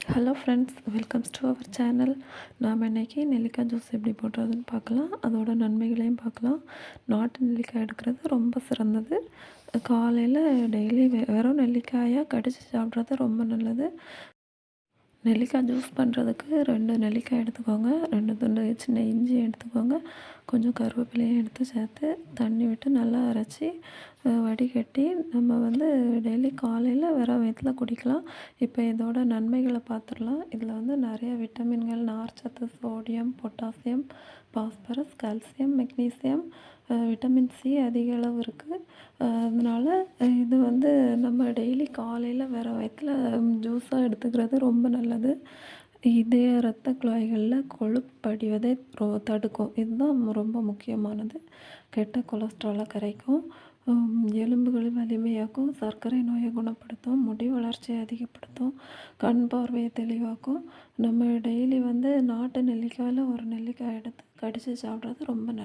Hello friends welcomes to our channel நாம் இன்றைக்கி நெல்லிக்காய் ஜூஸ் எப்படி போடுறதுன்னு பார்க்கலாம். அதோட நன்மைகளையும் பார்க்கலாம். நாட்டு நெல்லிக்காய் எடுக்கிறது ரொம்ப சிறந்தது. காலையில் டெய்லி வெறும் நெல்லிக்காயாக கடித்து சாப்பிட்றது ரொம்ப நல்லது. நெல்லிக்காய் ஜூஸ் பண்ணுறதுக்கு ரெண்டு நெல்லிக்காய் எடுத்துக்கோங்க. ரெண்டு துண்டு சின்ன இஞ்சி எடுத்துக்கோங்க. கொஞ்சம் கருவேப்பிலையும் எடுத்து சேர்த்து தண்ணி விட்டு நல்லா அரைச்சி வடிகட்டி நம்ம வந்து டெய்லி காலையில் வெறும் வயிற்றில் குடிக்கலாம். இப்போ இதோட நன்மைகளை பார்த்துடலாம் இதில் வந்து நிறைய விட்டமின்கள் நார்ச்சத்து sodium potassium phosphorus calcium magnesium vitamin C அதிக அளவு இருக்குது அதனால் இது வந்து நம்ம டெய்லி காலையில் வெறும் வயத்தில் ஜூஸாக எடுத்துக்கிறது ரொம்ப நல்லது. இதய இரத்த குழாய்களில் கொழுப்படிவதை ரொ தடுக்கும். இதுதான் ரொம்ப முக்கியமானது. கெட்ட கொலஸ்ட்ராலை கரைக்கும். எலும்புகளை வலிமையாக்கும். சர்க்கரை நோயை குணப்படுத்தும். முடி வளர்ச்சியை அதிகப்படுத்தும். கண் பார்வையை தெளிவாக்கும். நம்ம டெய்லி வந்து நாட்டு நெல்லிக்காயில் ஒரு நெல்லிக்காய் எடுத்து கடித்து சாப்பிட்றது ரொம்ப நல்லது.